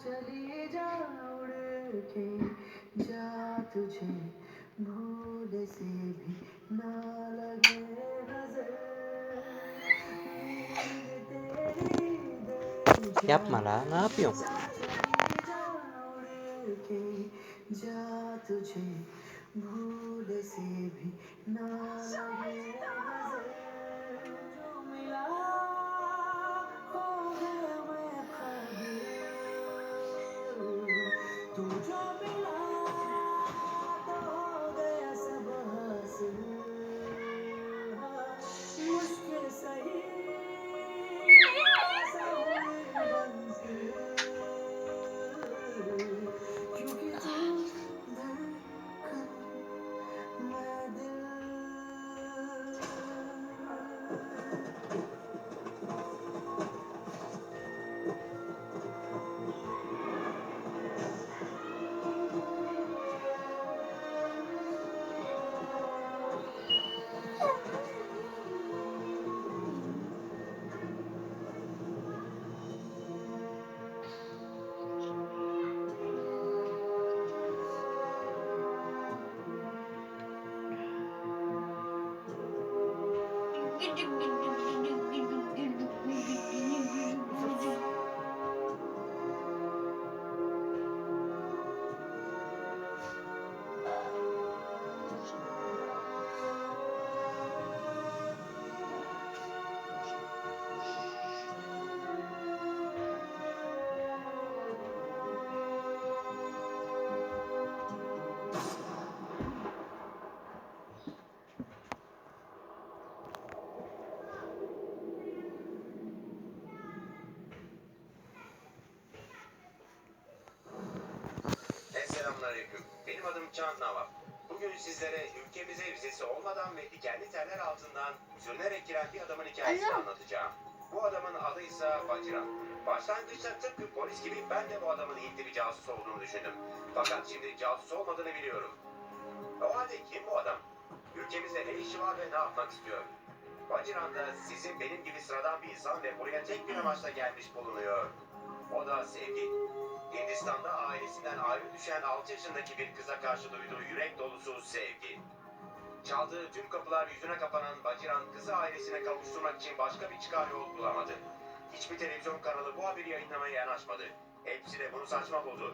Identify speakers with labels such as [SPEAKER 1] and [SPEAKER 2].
[SPEAKER 1] चली जा उड़ के जा तुझे भूल से भी ना लगे
[SPEAKER 2] Yapma la ne yapıyorsun?
[SPEAKER 1] जा तुझे भूल से भी ना लगे ピンピンピ
[SPEAKER 3] ン。Benim adım Can Nava. Bugün sizlere ülkemize vizesi olmadan ve dikenli teller altından sürünerek giren bir adamın hikayesini anlatacağım. Bu adamın adı ise Baciran. Başlangıçta tıpkı polis gibi ben de bu adamın Hintli bir casus olduğunu düşündüm. Fakat şimdi casus olmadığını biliyorum. O halde kim bu adam? Ülkemizde ne işi var ve ne yapmak istiyor? Baciran da sizin benim gibi sıradan bir insan ve buraya tek bir amaçla gelmiş bulunuyor. O da sevgi. Hindistan'da ailesinden ayrı düşen 6 yaşındaki bir kıza karşı duyduğu yürek dolusu sevgi. Çaldığı tüm kapılar yüzüne kapanan Baciran kızı ailesine kavuşturmak için başka bir çıkar yol bulamadı. Hiçbir televizyon kanalı bu haberi yayınlamaya yanaşmadı. Hepsi de bunu saçma buldu.